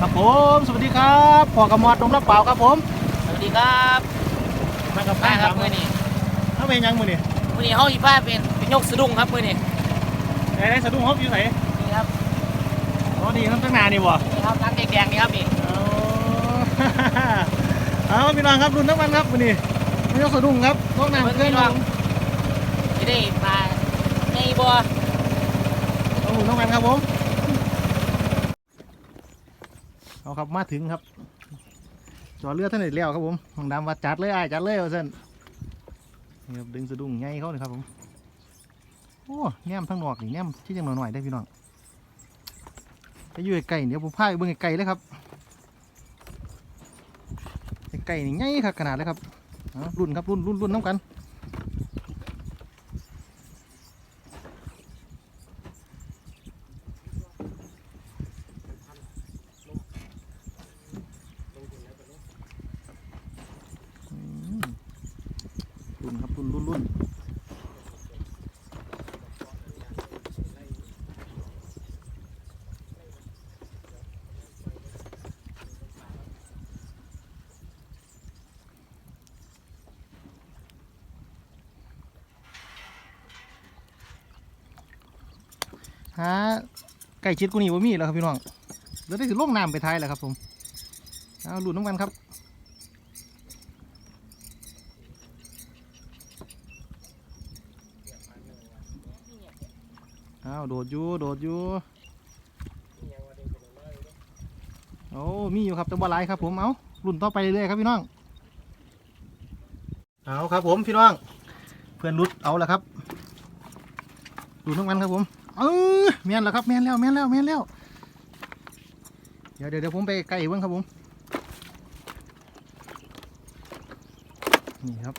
ครับผม สวัสดีครับพอกระมอดดมรับเปล่าครับผมสวัสดีครับมากับมาครับมืมืออนี้ถ้าเป็นยังมือนี่มือนี้เฮาอีผ้าเป็นเป็นยกสะดุ้งครับมือนี้ไหนไหนสะดุ้งฮอบอยู่ไหนนี่ครับอ๋อดีทั้งตั้งนานนี่บ่นี่ครับรักแดงๆนี่ครับนี่เอาเอาพี่น้องครับรุ่นน้ำมันครับมือนี่ไม่ต้องสะดุ้งครับน้องน้ำเพิ่นเครื่อพี่งน้องน้ำจะได้ปลาในบ่อเอารุ่นน้ำมันครับผม เอาครับมาถึงครับ จอดเรือท่านเด็ดแล้วครับผมห้องดำว่าจัดเลยไอ้จัดเลยเอาเส้นนี่ครับดึงสะดุ้งไงเขาเลยครับผมโอ้แนมทั้งนอกนี่แนมที่ยังหน่อยๆได้พี่น้องไปอยู่ไกลเดี๋ยวผมพาไปเบิ่งไกลเลยครับไกลนี่ไงครับขนาดเลยครับรุ่นครับรุ่นรุ่นรุ่นน้ำกัน ครับรุ่นรุ่นรุ่นหาไก่ชิดกูนี่บ่ามีแล้วครับพี่น้องเดี๋ยวได้สิลงน้ำไปท้ายแล้วครับผม เอารุ่นน้ำกันครับาวโดดอยู่โดดอยู่โอ้มีอยู่ครับแต่บ่หลายครับ ผมเอารุ่นต่อไปเรื่อยๆครับพี่น้องเอาครับผมพี่น้อง เพื่อนรุดเอาแล้วครับดูทั้งวันครับผมเออแม่นแล้วครับแม่นแล้วแม่นแล้วแม่นแล้วเดี๋ยวเดี๋ยวเดี๋ยวผมไปไกลเบิ้งครับผมนี่ครับ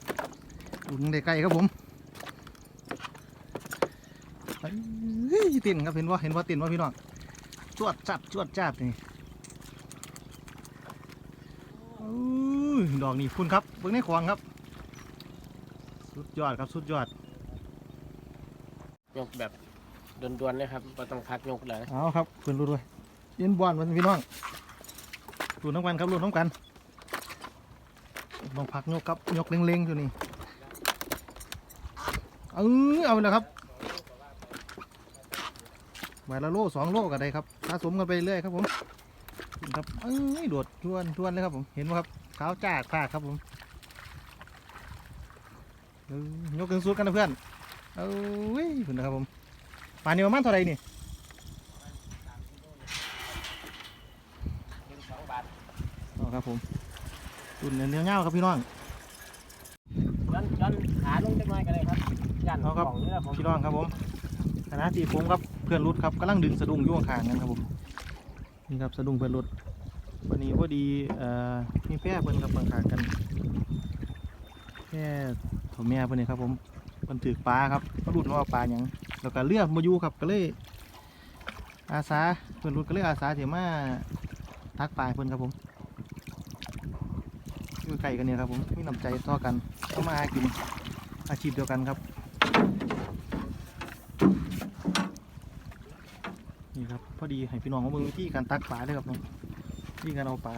ดูตั้งแต่ไกลครับผม เฮ้ยตินครับเห็นว่าเห็นว่าตินว่าพี่น้องจวดจัดจวดจัดนี่ดอกนี่คุณครับเบิ่งในควางครับ สุดยอดครับสุดยอดยกแบบด่วนๆเลยครับบ่ต้องพักยกเลยเอาครับเพื่อนรู้ด้วยเย็นบอลมันพี่น้องรุ่นน้ำกันครับรุ่นน้ำกันต้องพักยกครับยกเล็งๆอยู่นี่เออเอาเลยครับ ใบละโลสองโลก็ได้ครับสะสมกันไปเรื่อยครับผมนี่ครับเอ้ยโดดทวนทวนเลยครับผมเห็นไหมครับขาวจ้าปากครับผมเออยกถึงสุดกันนะเพื่อนเอ้ยเพื่อนนะครับผมป่านนี้ประมาณเท่าไหรนี่เอาครับผมตุ่นเนื้อเงาครับพี่น้องย้อนย้อนขาลงจักหน่อยก็ได้ครับยันเอาครับของนี่แหละผมพี่น้องครับผม คณะที่ผมครับเพื่อนรุดครับกำลังดึงสะดุ้งอยุ่ข้างๆกันครับผมนี่ครับสะดุ้งเพื่อนรุดวันนี้พอดีเอ่อมีแพร่เพื่อนครับข้างๆกันแพร่ถั่วแม่เพื่อนนี่ครับ ผมเพื่อนถือปลาครับก็รุดว่าปลาหยังแล้วก็เลือกมาอยู่ครับก็เลยอาสาเพื่อนรุดก็เลยอาสาเถียมาทักปลาให้เพื่อนครับผมอยู่ไก่กันเนี่ยครับผมมีน้ำใจต่อกันเข้ามาหากินอาชีพเดียวกันครับ นี่ครับพอดีให้พี่น้องเขาเบิ่งวิธีการตักปลาเลยครับเนาะวิธีการเอาปลา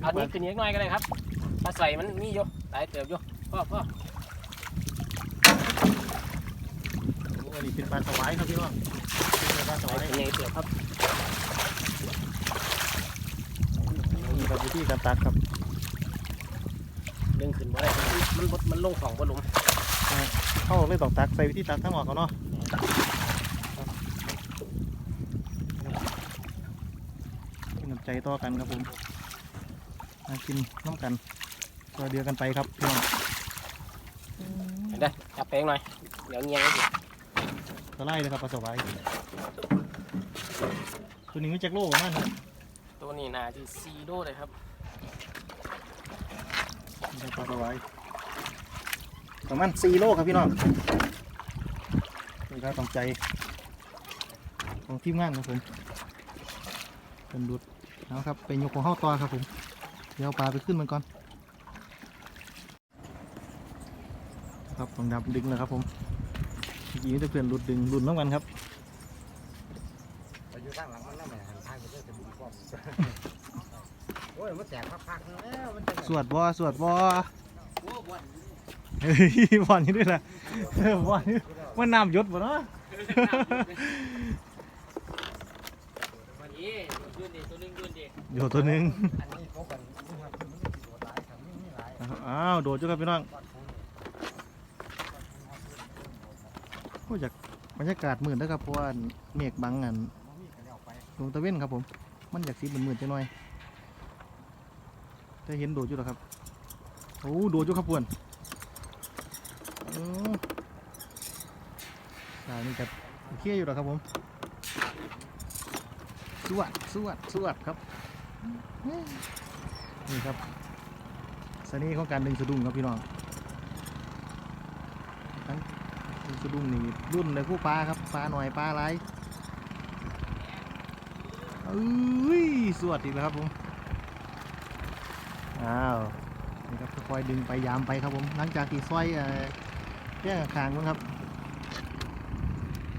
เอานี้ขึ้นอีกหน่อยก็ได้ครับปลาใส่มันมีอยู่หลายเติบอยู่พ่อพ่อโอ้อันนี้เป็นปลาสวายครับพี่น้องเป็นปลาสหวาลายยเป็นไงเติบครับนี่ครับวิธีการตักครับ ดึงขึ้นบ่ได้ มันบดมันลงของบ่หลุมเข้าเลยต้องตักใส่วิธีตักทั้งหมดเขาเนาะมีน้ำใจต่อกันครับผมมากินน้ำกันตัวเดียวกันไปครับพี่น้องเห็นได้จับไปหน่อย เดี๋ยวเงี้ยงสิสไลด์เลยครับปลาสวายตัวนี้ไม่แจ็คโลกมากครับตัวนี้น่าจะซีโดเลยครับนี่ครับ ปลาสวายประมาณสี่โลครับพี่น้องนี่ครับต้องใจ ของทีมงานครับผมเป็นดุดเอาครับเป็นยกของเข้าต่อครับผม เดี๋ยวปลาไปขึ้นมันก่อน ครับต้องดับดึงเลยครับผมกี้มีแต่เพื่อนรุดดึงรุนน้ำกันครับไปอยู่ข้างหลังมันนั่นแหละหันทางไปเรื่อยจะมีความ อ้ยมันแตกพักๆแล้วมันจะสวดบ่สวดบ่เฮ้ยบอลนี่ด้วยล่ะเออบอลนี่มันน้ำหยศบ่เนาะวันนี้ยืนดิตัวนึงยืนดิโยตัวหนึงอันนี้พวกมันนี่ครับมันมีตัวหลายครับมีมีหลายอ้าวโดดจุครับพี่น้องวัดภูนี่โอ้ยจากบรรยากาศมืดนะครับเพราะว่าเมฆบังอันมันมีกันแล้วไปดวงตะเว้นครับผม มันอยากสีมืดๆจังหน่อย จะเห็นโดดอยู่หรอครับโอ้โดดอยู่ครับพวนโอ้สายนี่กับโอเคอยู่หรอครับผมสวัสดสวัสดสวัสดครับ นี่ครับสนีของการดึงสะดุ้งครับพี่น้องทั้งดึงสะดุ้งนี่รุ่นเลยคู่ปลาครับปลาหน่อยปลาไรเอ้ยสวัสดีครับผม อ้าวนี่ครับค่อยๆดึงไปยามไปครับผมหลังจากที่ซอยเอ่อแย่งขางๆเพิ่นครับ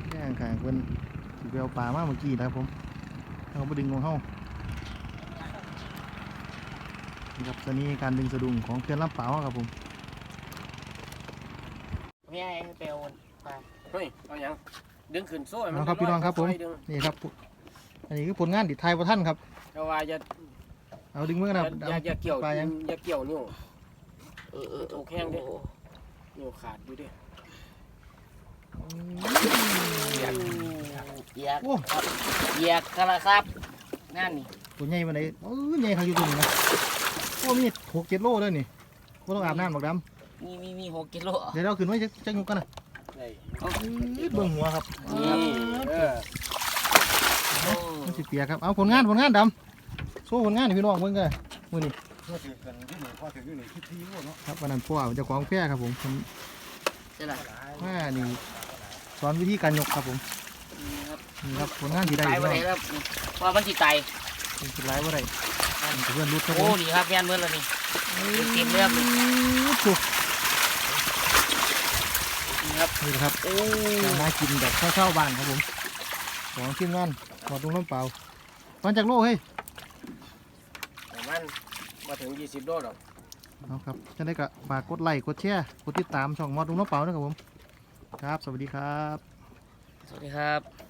แย่งขางๆเพิ่นสิไปเอาปลามาเมื่อกี้นะครับผมเอาไปดึงของเฮานี่ครับตอนนี้การดึงสะดุ้งของเพื่อนลำเปล่าครับผมแม่ให้เปลวไปเฮ้ยเอายังดึงขึ้นโซ่ให้มัเอาครับพี่น้องครับผมอยๆดึงนี่ครับ อันนี้คือผลงานดิไทยประท่านครับแต่ว่าอย่า เอาดึงมืออนะย่าอย่าอย่าเกี่ยวปลายังอย่าเกี่ยวนิ้วเออเออถูกแห้งดินิ้วขาดอยู่ดิเหยียกโอ้เหยียกกระซับนั่นนี่ตัวใหญ่มาไหนเออใหญ่ครับอยู่ตรงนี้นะโอ้มีหกเจ็ดโลเลยนี่ก็ต้องอาบน้ำบอกดมีมีมีหกกิโลำเดี๋ยวเราขึ้นไว้จะจะยุกกันนะได้อื้อเบิ่งหัวครับนี่เออมันสิเปียกครับเอาผลงานผลงานดำ โซ่ผลงานให้พี่น้องเบิ่งกันมือนี่เพื่อถือกันที่หนึ่งพอถืออยู่หนึ่งคิดทีรู้เนาะครับวันนั้นพ่อเจ้าของแพร่ครับผมผมใช่ไหมมานี่สอนวิธีการยกครับผมครับนี่ครับผลงานที่ได้ตายพี่ไปน้องไหนแล้วว่ามันสิตายเป็นสุดร้ายว่าไรเพื่อนรุดครับผโอ้มนี่ครับแม่นเมื่อแล้วนี่เต็มเรื่องเลยถูกนี่ครับนี่แหละครับโอ้การมากินแบบเช่าๆบ้านครับผมของทีมงานขอตรงน้ำเปล่าวันจากโลเฮ้ยประมาณ มาถึง 20 โลหรอกเอาครับจะได้ก็ฝากกดไลค์กดแชร์กดติดตามช่องมอดตรงน้ำเปล่าด้วยครับผม ครับ สวัสดีครับ สวัสดีครับ